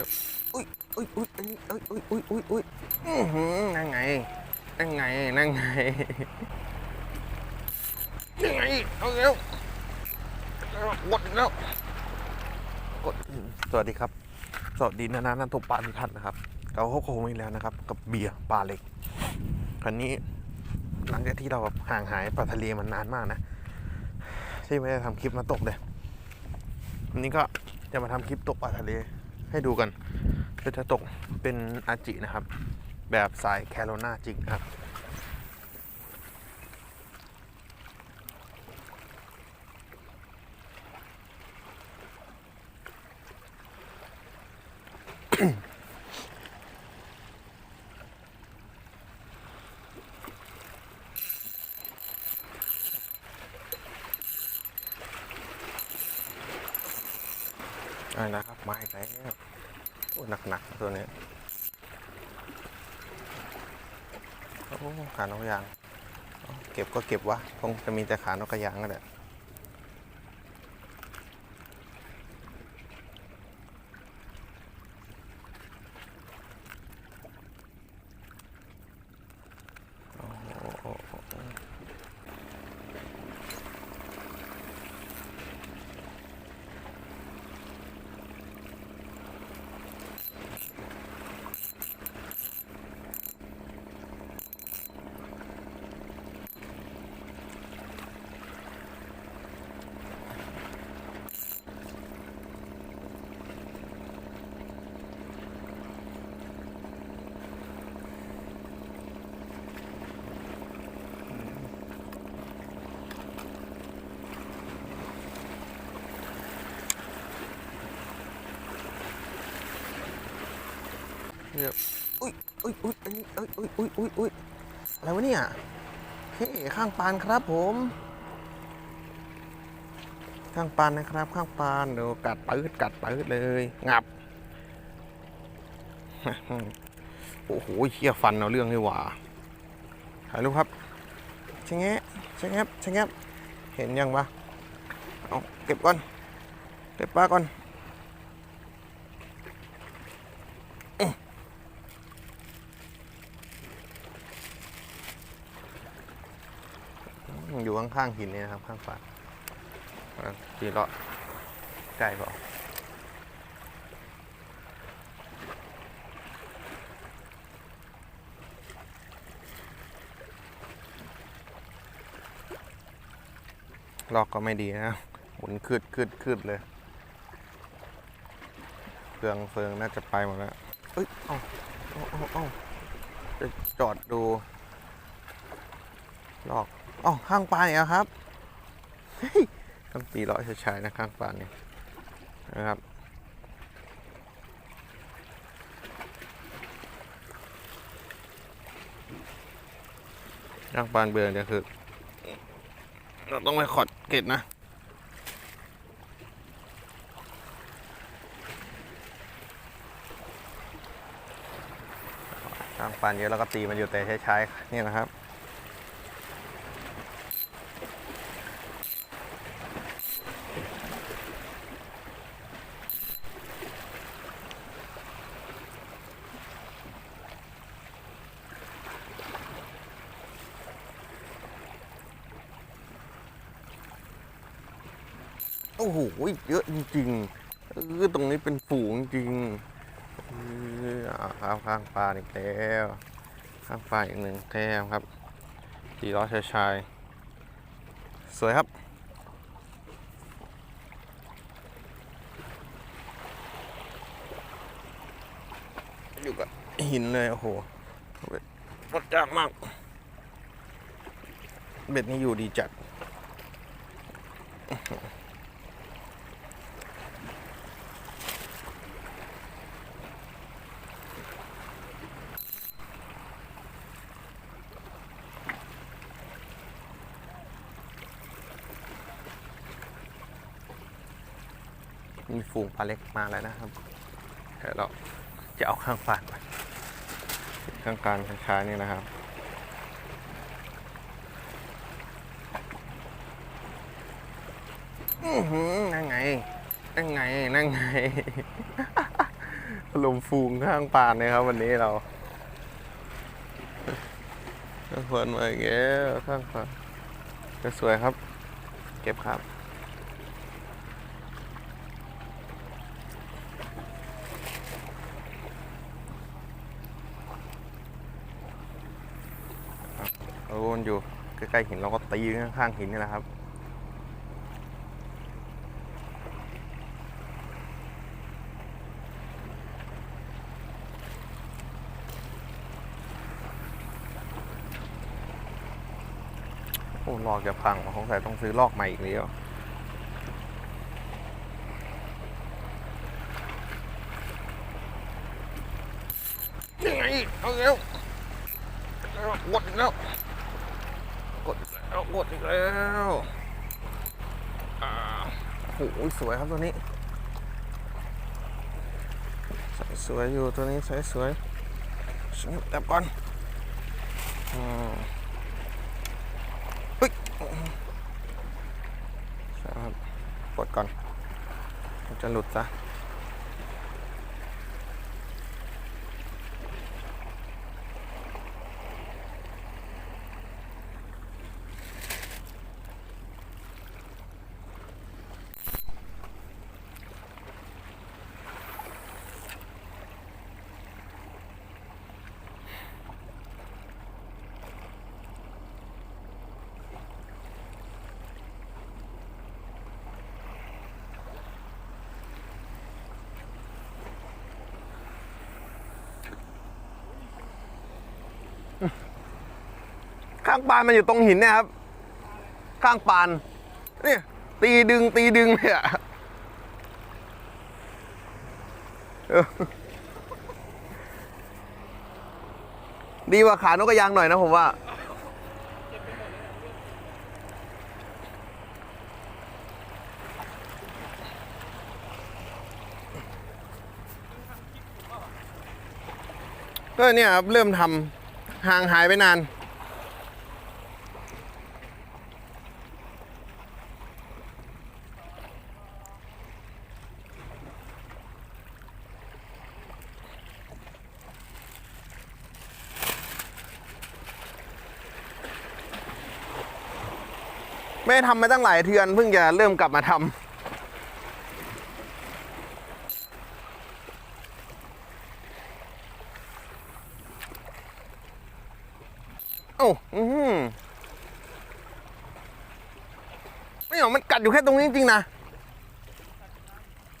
เนี่ยอุ้ยอุ้ยอุ้ยอันนี้อุ้ยอุ้ยอุ้ยอุ้ยอุ้ยอื้อหือนั่งไงนั่งไงนั่งไงนั่งไงเอาแล้วกดแล้วกดสวัสดีครับ สวัสดีนานานันทปาทุกท่านนะครับ เราพบกับผมอีกแล้วนะครับ กับเบียร์ปลาเล็กครั้นี้หลังจากที่เราแบบห่างหายปลาทะเลมันนานมากนะที่ไม่ได้ทำคลิปมาตกเลยวันนี้ก็จะมาทำคลิปตกปลาทะเล ให้ดูกันก็จะตกเป็นอาจินะครับ แบบสายแคโรนาจริงครับอะไรนะครับ มาอีกแล้วโอ้หนักๆตัวนี้โอ้ขานกกระยางเอาเก็บก็เก็บวะคงจะมีแต่ขานกกระยางก็แหละ เนี่ยอุ้ยอุ้ยอุ้ยอันนี้อุ้ยอุ้ยอุ้ยอุ้ยอุ้ยอะไรวะเนี่ยเฮ้ข้างปานครับผม ข้างปานนะครับ ข้างปานเดี๋ยวกัดปืดกัดปืดเลยงับโอ้โหเชี่ยฟันเอาเรื่องนี่หว่าถ่ายรูปครับชะแงะชะแงบชะแงบเห็นยังปะเอาเก็บก่อน เก็บปลาก่อนอื้อ อยู่ข้างๆหินนี่นะครับข้างฝาทีเลาะใกล้เปล่าลอกก็ไม่ดีนะหมุนคืดคืดคืดเลยเครื่องเฟืองน่าจะไปหมดแล้วเอ้ยเอาเอาเอาจะจอดดูลอก อ๋อข้างปลายอะครับต้องตีร้อยชายๆนะข้างปลาเนี่ยนะครับข้างปานเบื่อเนี่ยคือเราต้องไปขอดเกตนะทางปานเยอะแล้วก็ตีมันอยู่แต่ใช้ๆนี่นะครับ โอ้โหเยอะจริงๆเออตรงนี้เป็นฝูงจริงเอออ่าครับข้างปลาอีกแล้วข้างปลาอีกหนึ่งแต้มครับตีล้อชายชายๆสวยครับอยู่กับหินเลยโอ้โหเบ็ดรดยากมาก เบ็ดนี้อยู่ดีจัด มีฝูงปลาเล็กมาแล้วนะครับ เดี๋ยวเราจะเอาข้างฝานไปข้างกลารช้าๆนี่นะครับนั่งไง นั่งไง นั่งไงลมฟูงข้างปานนะครับ วันนี้เราเปิดมาอีกแล้วข้างปานสวยๆครับ เก็บครับ เราวนอยู่ใกล้ๆหินเราก็ตีข้างๆหินนี่แหละครับโอ้ลอกจะพังของใส่ต้องซื้อลอกใหม่อีกแล้วยังไงเอาแล้วเอากดอีกแล้ว ดอีกดอีกแล้วโอ้โหสวยครับตัวนี้สสวยอยู่ตัวนี้สสวยฉันแอบก่อนอืมปึ๊กครับกดก่อนมันจะหลุดซะ ข้างปานมันอยู่ตรงหินเนี่ยครับ ข้างปานนี่ตีดึงตีดึงเลยอะดีกว่าขานกกระยางหน่อยนะผมว่า ก็เนี่ยครับ เริ่มทำห่างหายไปนาน ไม่ได้ทำมาตั้งหลายเทือนเพิ่งจะเริ่มกลับมาทำโอ้อือหือไม่หรอมันกัดอยู่แค่ตรงนี้จริงๆนะ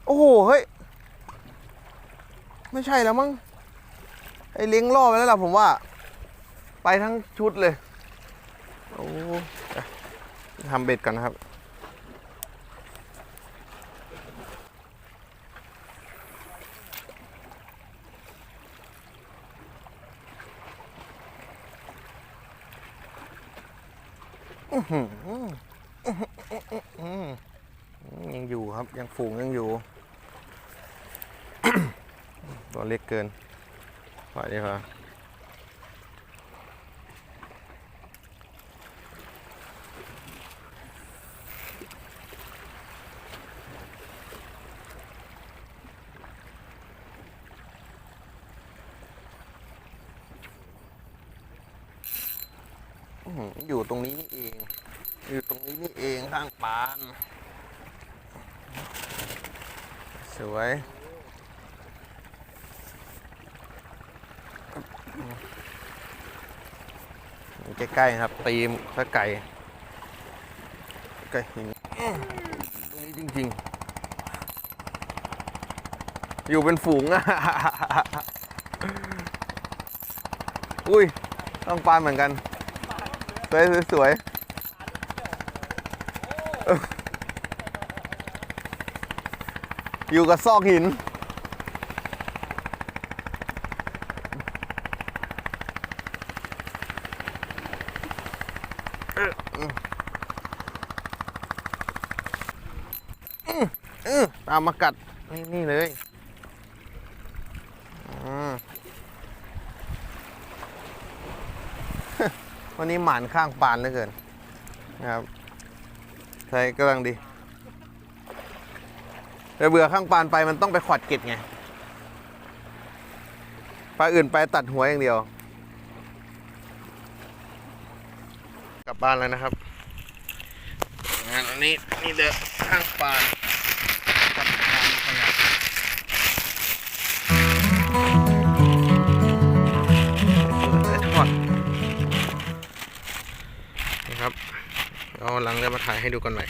โอ้โห เฮ้ย ไม่ใช่แล้วมั้ง ไอ้เลี้ยงล่อไปแล้วล่ะผมว่า ไปทั้งชุดเลย โอ้ ทำเบ็ดก่อนนะครับอือหืออือหืออื้อหือยังอยู่ครับ ยังฝูงยังอยู่ ตัวเล็กเกินปล่อยดีกว่า อยู่ตรงนี้นี่เอง อยู่ตรงนี้นี่เองข้างปาน สวยใกล้ๆครับ ตีมข้าไก่ไก่หินตรงนี้จริงๆ อยู่เป็นฝูงอะอุ้ย ต้องปานเหมือนกัน สวยสวยอยู่กับซอกหิน ตามมากัด นี่นี่เลย วันนี้หมานข้างปานเหลือเกินนะครับใช้กำลังดีแต่เบื่อข้างปานไปมันต้องไปขอดเก็ดไงปลาอื่นไปตัดหัวอย่างเดียว กลับบ้านแล้วนะครับงานอันนี้นี่เด้อข้างปาน ลังจะมาถ่ายให้ดูกันหน่อย